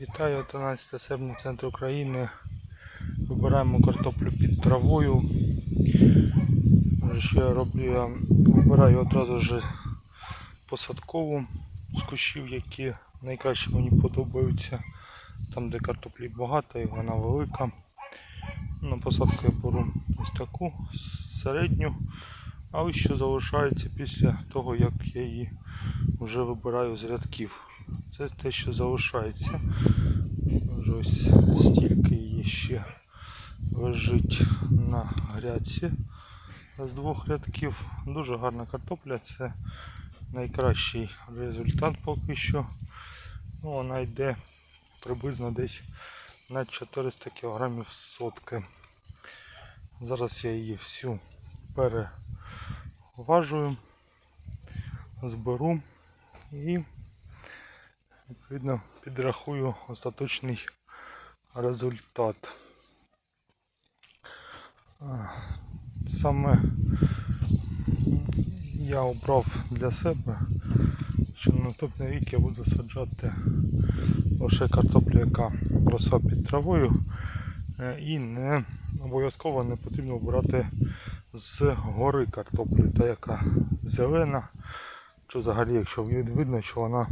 Вітаю 11 серпня центр України. Вибираємо картоплю під травою. Що я роблю? Я вибираю одразу ж посадкову з кущів, які найкраще мені подобаються. Там, де картоплі багато і вона велика. На посадку я беру ось таку середню. А ось що залишається після того, як я її вже вибираю з рядків. Це те, що залишається. Вже ось стільки її ще лежить на грядці з двох рядків. Дуже гарна картопля, це найкращий результат поки що. Ну, вона йде приблизно десь на 400 кг сотки. Зараз я її всю переважую, зберу і відповідно підрахую остаточний результат. Саме я обрав для себе, що на наступний рік я буду саджати лише картоплю, яка росла під травою, е, і не обов'язково не потрібно брати з гори картоплю, та яка зелена, чи взагалі, якщо видно, що вона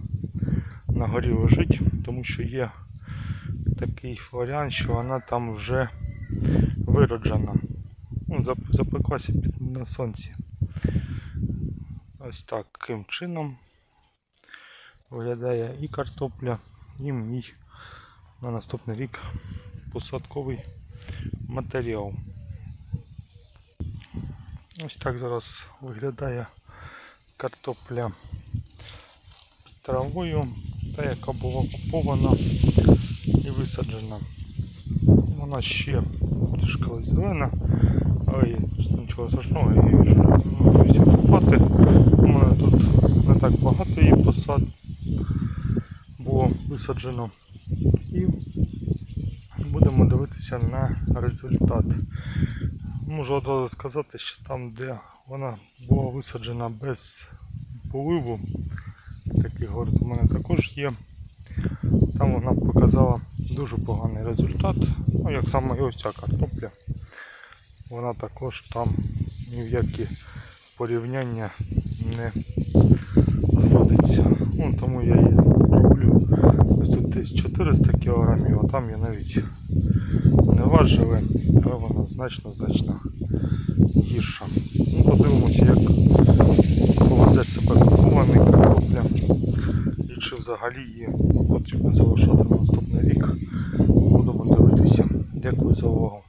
на горі лежить, тому що є такий варіант, що вона там вже вироджена. Ну, запеклася на сонці. Ось таким чином виглядає і картопля, і мій на наступний рік посадковий матеріал. Ось так зараз виглядає картопля травою, та яка була купована і висаджена. Вона ще трішки зелена, але нічого страшного, її вже намагаюся купати. У мене тут не так багато її посад було висаджено. І будемо дивитися на результат. Можу одразу сказати, що там, де вона була висаджена без поливу, такий город у мене також є. Там вона показала дуже поганий результат. Ну, як саме і ось ця картопля. Вона також там ні в які порівняння не зводиться. Ну, тому я її роблю ось тут десь 400 кг, а там я навіть не важили, але вона значно-значно гірша. Ну, подивимося, як поведе себе купований картопля і чи взагалі її потрібно залишати на наступний рік. Будемо дивитися. Дякую за увагу.